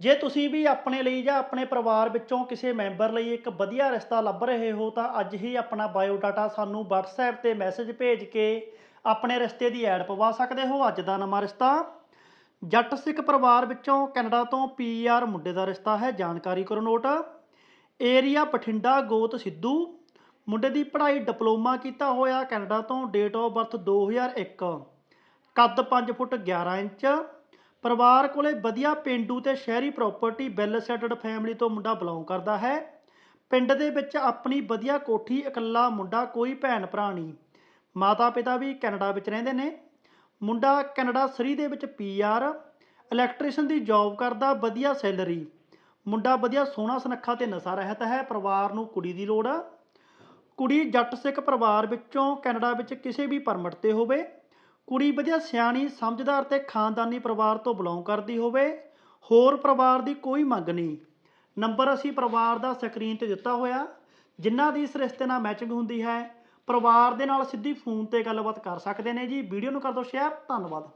ਜੇ ਤੁਸੀਂ ਵੀ ਆਪਣੇ ਲਈ ਜਾਂ ਆਪਣੇ ਪਰਿਵਾਰ ਵਿੱਚੋਂ ਕਿਸੇ ਮੈਂਬਰ ਲਈ ਇੱਕ ਵਧੀਆ ਰਿਸ਼ਤਾ ਲੱਭ ਰਹੇ ਹੋ, ਤਾਂ ਅੱਜ ਹੀ ਆਪਣਾ ਬਾਇਓਡਾਟਾ ਸਾਨੂੰ WhatsApp ਤੇ ਮੈਸੇਜ ਭੇਜ ਕੇ ਆਪਣੇ ਰਿਸ਼ਤੇ ਦੀ ਐਡ ਪਵਾ ਸਕਦੇ ਹੋ। ਅੱਜ ਦਾ ਨਵਾਂ ਰਿਸ਼ਤਾ ਜੱਟ ਸਿੱਖ ਪਰਿਵਾਰ ਵਿੱਚੋਂ ਕੈਨੇਡਾ ਤੋਂ ਪੀਆਰ ਮੁੰਡੇ ਦਾ ਰਿਸ਼ਤਾ ਹੈ। ਜਾਣਕਾਰੀ ਕਰੋ ਨੋਟ। ਏਰੀਆ ਬਠਿੰਡਾ, ਗੋਤ ਸਿੱਧੂ। ਮੁੰਡੇ ਦੀ ਪੜ੍ਹਾਈ ਡਿਪਲੋਮਾ ਕੀਤਾ ਹੋਇਆ ਕੈਨੇਡਾ ਤੋਂ ਡੇਟ ਆਫ ਬਰਥ 2001 ਕੱਦ 5 ਫੁੱਟ 11 ਇੰਚ। ਪਰਿਵਾਰ ਕੋਲੇ ਵਧੀਆ ਪਿੰਡੂ ਤੇ ਸ਼ਹਿਰੀ ਪ੍ਰਾਪਰਟੀ ਵੈਲ ਸੈਟਡ ਫੈਮਿਲੀ ਤੋਂ ਮੁੰਡਾ ਬਿਲੋਂਗ ਕਰਦਾ ਹੈ। ਪਿੰਡ ਦੇ ਵਿੱਚ ਆਪਣੀ ਵਧੀਆ ਕੋਠੀ, ਇਕੱਲਾ ਮੁੰਡਾ, ਕੋਈ ਭੈਣ ਭਰਾ ਨਹੀਂ। ਮਾਤਾ ਪਿਤਾ ਵੀ ਕੈਨੇਡਾ ਵਿੱਚ ਰਹਿੰਦੇ ਨੇ। ਮੁੰਡਾ ਕੈਨੇਡਾ ਸਰੀ ਦੇ ਵਿੱਚ ਪੀਆਰ ਇਲੈਕਟ੍ਰੀਸ਼ੀਅਨ ਦੀ ਜੌਬ ਕਰਦਾ, ਵਧੀਆ ਸੈਲਰੀ ਮੁੰਡਾ ਵਧੀਆ ਸੋਹਣਾ ਸੁਨੱਖਾ ਤੇ ਨਸ਼ਾ ਰਹਿਤ ਹੈ, ਪਰਿਵਾਰ ਨੂੰ ਕੁੜੀ ਦੀ ਲੋੜ। ਆ ਕੁੜੀ ਜੱਟ ਸਿੱਖ ਪਰਿਵਾਰ ਵਿੱਚੋਂ ਕੈਨੇਡਾ ਵਿੱਚ ਕਿਸੇ ਵੀ ਪਰਮਿਟ ਤੇ ਹੋਵੇ। ਕੁੜੀ ਵਧੀਆ ਸਿਆਣੀ, ਸਮਝਦਾਰ ਤੇ ਖਾਨਦਾਨੀ ਪਰਿਵਾਰ ਤੋਂ ਬਿਲੋਂਗ ਕਰਦੀ ਹੋਵੇ, ਹੋਰ ਪਰਿਵਾਰ ਦੀ ਕੋਈ ਮੰਗ ਨਹੀਂ। ਨੰਬਰ ਅਸੀਂ ਪਰਿਵਾਰ ਦਾ ਸਕਰੀਨ ਤੇ ਦਿੱਤਾ ਹੋਇਆ, ਜਿਨ੍ਹਾਂ ਦੀ ਇਸ ਰਿਸ਼ਤੇ ਨਾਲ ਮੈਚਿੰਗ ਹੁੰਦੀ ਹੈ, ਪਰਿਵਾਰ ਦੇ ਨਾਲ ਸਿੱਧੀ ਫੋਨ ਤੇ ਗੱਲਬਾਤ ਕਰ ਸਕਦੇ ਨੇ ਜੀ। ਵੀਡੀਓ ਨੂੰ ਕਰ ਦਿਓ ਸ਼ੇਅਰ ਧੰਨਵਾਦ।